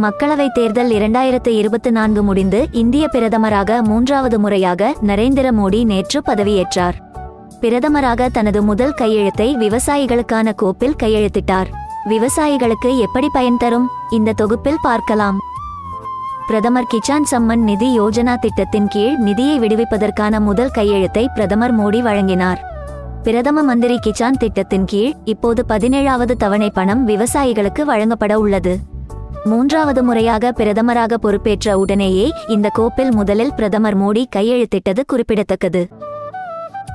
மக்களவைத் தேர்தல் இரண்டாயிரத்து இருபத்தி நான்கு முடிந்து இந்திய பிரதமராக மூன்றாவது முறையாக நரேந்திர மோடி நேற்று பதவியேற்றார். பிரதமராக தனது முதல் கையெழுத்தை விவசாயிகளுக்கான கோப்பில் கையெழுத்திட்டார். விவசாயிகளுக்கு எப்படி பயன் தரும்? இந்த தொகுப்பில் பார்க்கலாம். பிரதமர் கிசான் சம்மன் நிதி யோஜனா திட்டத்தின் கீழ் நிதியை விடுவிப்பதற்கான முதல் கையெழுத்தை பிரதமர் மோடி வழங்கினார். பிரதம மந்திரி கிசான் திட்டத்தின் கீழ் இப்போது பதினேழாவது தவணை பணம் விவசாயிகளுக்கு வழங்கப்பட உள்ளது. மூன்றாவது முறையாக பிரதமராக பொறுப்பேற்ற உடனேயே இந்த கோப்பில் முதலில் பிரதமர் மோடி கையெழுத்திட்டது குறிப்பிடத்தக்கது.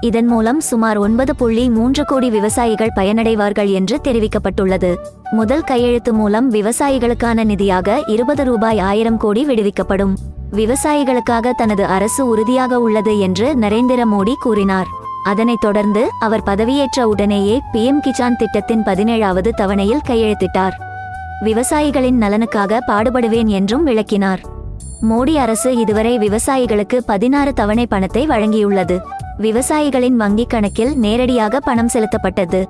இதன் மூலம் சுமார் ஒன்பது புள்ளி மூன்று கோடி விவசாயிகள் பயனடைவார்கள் என்று தெரிவிக்கப்பட்டுள்ளது. முதல் கையெழுத்து மூலம் விவசாயிகளுக்கான நிதியாக இருபது ரூபாய் ஆயிரம் கோடி விடுவிக்கப்படும். விவசாயிகளுக்காக தனது அரசு உறுதியாக உள்ளது என்று நரேந்திர மோடி கூறினார். அதனைத் தொடர்ந்து அவர் பதவியேற்ற உடனேயே பிஎம் கிசான் திட்டத்தின் பதினேழாவது தவணையில் கையெழுத்திட்டார். விவசாயிகளின் நலனுக்காக பாடுபடுவேன் என்றும் விளக்கினார். மோடி அரசு இதுவரை விவசாயிகளுக்கு பதினாறு தவணை பணத்தை வழங்கியுள்ளது. விவசாயிகளின் வங்கிக் கணக்கில் நேரடியாக பணம் செலுத்தப்பட்டது.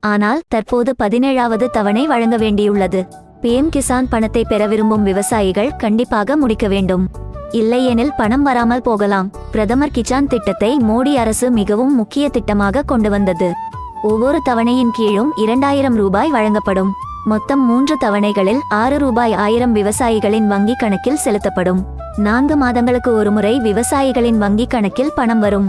ஆனால் தற்போது பதினேழாவது தவணை வழங்க வேண்டியுள்ளது. பிஎம் கிசான் பணத்தை பெற விரும்பும் விவசாயிகள் கண்டிப்பாக முடிக்க வேண்டும். இல்லையெனில் பணம் வராமல் போகலாம். பிரதமர் கிசான் திட்டத்தை மோடி அரசு மிகவும் முக்கிய திட்டமாக கொண்டு வந்தது. ஒவ்வொரு தவணையின் கீழும் இரண்டாயிரம் ரூபாய் வழங்கப்படும். மொத்தம் மூன்று தவணைகளில் ஆறு ரூபாய் ஆயிரம் விவசாயிகளின் வங்கிக் கணக்கில் செலுத்தப்படும். நான்கு மாதங்களுக்கு ஒருமுறை விவசாயிகளின் வங்கிக் கணக்கில் பணம் வரும்.